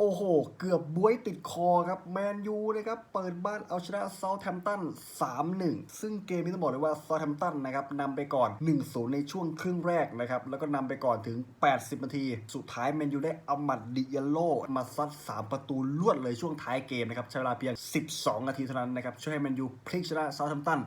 โอ้โห เกือบบวยติดคอครับ แมนยูนะครับ เปิดบ้านเอาชนะเซาท์แฮมป์ตัน 3-1 ซึ่งเกมนี้ต้องบอกเลยว่าเซาท์แฮมป์ตันนะครับนำไปก่อน 1-0 ในช่วงครึ่งแรกนะครับ แล้วก็นำไปก่อนถึง 80 นาที สุดท้ายแมนยูได้เอามัดดิเยโลมาซัด 3 ประตูลวดเลยช่วงท้ายเกมนะครับ ใช้เวลาเพียง 12 นาทีเท่านั้นนะครับ ช่วยให้แมนยูพลิกชนะเซาท์แฮมป์ตัน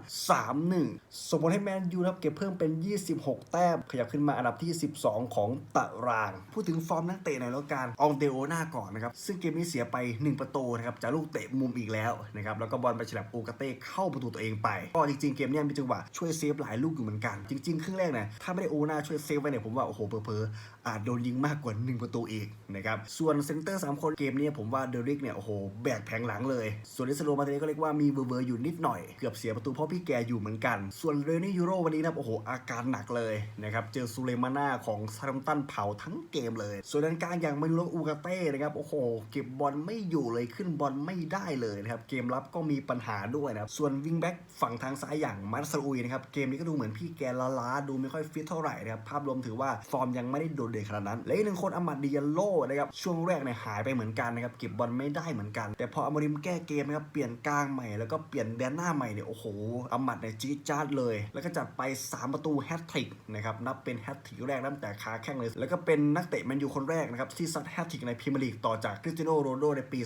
3-1 ส่งผลให้แมนยูนะครับเก็บเพิ่มเป็น 26 แต้ม ขยับขึ้นมาอันดับที่ 12 ของตาราง พูดถึงฟอร์มนักเตะหน่อยแล้วกัน อองเดโอนาก่อนนะครับซึ่งเกมนี้เสียไป 1 ประตูนะครับจากลูกเตะมุมอีกแล้วนะครับแล้วก็บอลไปฉลับโอกาเต้เข้าประตูตัวเองไปก็จริงๆเกมนี้มีจังหวะช่วยเซฟหลายลูกอยู่เหมือนกัน จริงๆครึ่งแรกเนี่ยถ้าไม่ได้โอนาช่วยเซฟไว้เนี่ยผมว่าโอ้โหเพอๆอาจโดนยิงมากกว่า 1 ประตูอีกนะครับส่วนเซนเตอร์ 3 คนเกมนี้ผมว่าเดริกเนี่ยโอ้โหแบกแผงหลังเลย ส่วนลิสโลมาเตเก็เรียกว่ามีเบอร์เบอร์อยู่นิดหน่อยเกือบเสียประตูเพราะพี่แกอยู่เหมือนกัน ส่วนเรนี่ยูโรวันนี้นะโอ้โหอาการหนักเลยนะครับเจอซูเลมาน่าของซารัมตันเผาทั้งเกมเลย ส่วนด้านกลางอย่างมานุโรอูกาเต้นะครับโอ้โหหเก็บบอลไม่อยู่เลยขึ้นบอลไม่ได้เลยนะครับเกมรับก็มีปัญหาด้วยนะครับส่วนวิงแบ็กฝั่งทางซ้ายอย่างมัตสอุยนะครับเกมนี้ก็ดูเหมือนพี่แกล้าๆดูไม่ค่อยฟิตเท่าไหร่นะครับภาพรวมถือว่าฟอร์มยังไม่ได้โดดเด่นขนาดนั้นและอีกหนึ่งคนอามัดดิยาโลนะครับช่วงแรกเนี่ยหายไปเหมือนกันนะครับเก็บบอลไม่ได้เหมือนกัน แต่พออมริมแก้เกมนะครับเปลี่ยนกลางใหม่แล้วก็เปลี่ยนแดนหน้าใหม่เนี่ยโอ้โหอามัดเนี่ยจี๊ดจ๊าดเลย แล้วก็จัดไป 3 ประตูแฮตทริกนะครับนับเป็นแฮตทริกแรกตั้งแต่คาแข้งเลย แล้วก็เป็นนักเตะแมนยูคนแรกนะครับที่ซัดแฮตทริกในพรีเมียร์ลีกต่อจากคริสเตียโนโรนัลโดในปี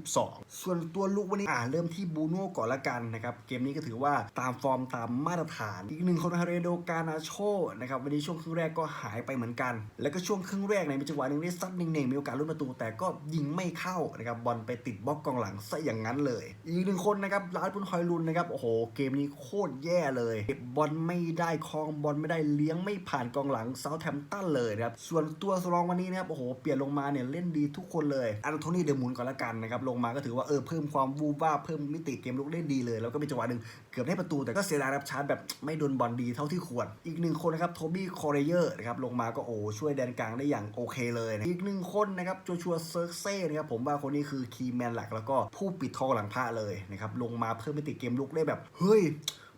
2022 ส่วนตัวลุกวันนี้อ่าเริ่มที่บูโน่ก่อนละกันนะครับ เกมนี้ก็ถือว่าตามฟอร์มตามมาตรฐาน อีกหนึ่งคนฮาเรโดกานาโชนะครับ วันนี้ช่วงครึ่งแรกก็หายไปเหมือนกัน แล้วก็ช่วงครึ่งแรกในมีจังหวะหนึ่งได้ซัดเน่งๆมีโอกาสลุ้นประตู แต่ก็ยิงไม่เข้านะครับบอลไปติดบล็อกกองหลังซะอย่างนั้นเลย อีกหนึ่งคนนะครับลาดบุญฮอยลุนนะครับโอ้โหเกมนี้โคตรแย่เลยเก็บบอลไม่ได้คลองบอลไม่ได้เลี้ยงไม่ผ่านกองหลังเซาท์แฮมป์ตันเลยนะครับส่วนตัวสรองวันนี้นะครับโอ้โหเปลี่ยนลงมาเนี่ยเล่นดีทุกคนเลยอันโทนี่เดมุนก่อนละกันนะครับลงมาก็ถือว่าเออเพิ่มความวูบว่าเพิ่มมิติเกมลุกได้ดีเลย แล้วก็มีจังหวะหนึ่งเกือบได้ประตูแต่ก็เสียดายรับชาร์จแบบไม่โดนบอลดีเท่าที่ควร อีกหนึ่งคนนะครับโทบี้คอร์เรเยอร์นะครับลงมาก็โอ้ช่วยแดนกลางได้อย่างโอเคเลยนะอีกหนึ่งคนนะครับโจชัวเซิร์กเซ่นะครับผมว่าคนนี้คือคีย์แมนหลักแล้วก็ผู้ปิดทองหลังผ้าเลยนะครับลงมาเพิ่มมิติเกมลุกได้แบบเฮ้ย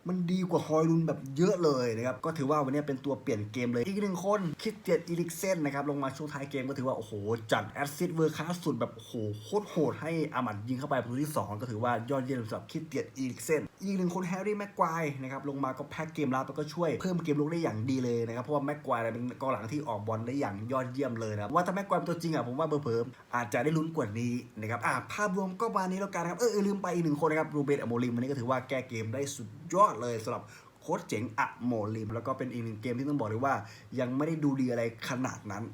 มันดีกว่าฮอยลุนแบบเยอะเลยนะครับ ก็ถือว่าวันนี้เป็นตัวเปลี่ยนเกมเลย อีกหนึ่งคนคิดเตียดอีลิกเซนนะครับ ลงมาช่วงท้ายเกมก็ถือว่า โอ้โห จัดแอสซิสเวอร์คลาสุดแบบ โอ้โห โคตรโหดให้อามัดยิงเข้าไปประตูที่ 2 ก็ถือว่ายอดเยี่ยมสำหรับคิดเตียดอีลิกเซนอีกหนึ่งคนแฮร์รี่แม็กควายนะครับ ลงมาก็แพ็กเกมรับแล้วก็ช่วยเพิ่มเกมลุกได้อย่างดีเลยนะครับ เพราะว่าแม็กควายเป็นกองหลังที่ออกบอลได้อย่างยอดเยี่ยมเลยนะครับว่าถ้าแม็กควายเป็นตัวจริงอะผมว่าเบอร์เพิ่มอาจจะได้ลุ้นกว่านี้นะครับอะภาพรวมก็ประมาณนี้แล้วกันครับเออเออลืมไปอีกหนึ่งคนนะครับรูเบนอโมลิมวันนี้ก็ถือว่าแก้เกมได้สุด ยอดเลยสำหรับโค้ชเจ๋งอะโมลิม แล้วก็เป็นอีกหนึ่งเกมที่ต้องบอกเลยว่า ยังไม่ได้ดูดีอะไรขนาดนั้น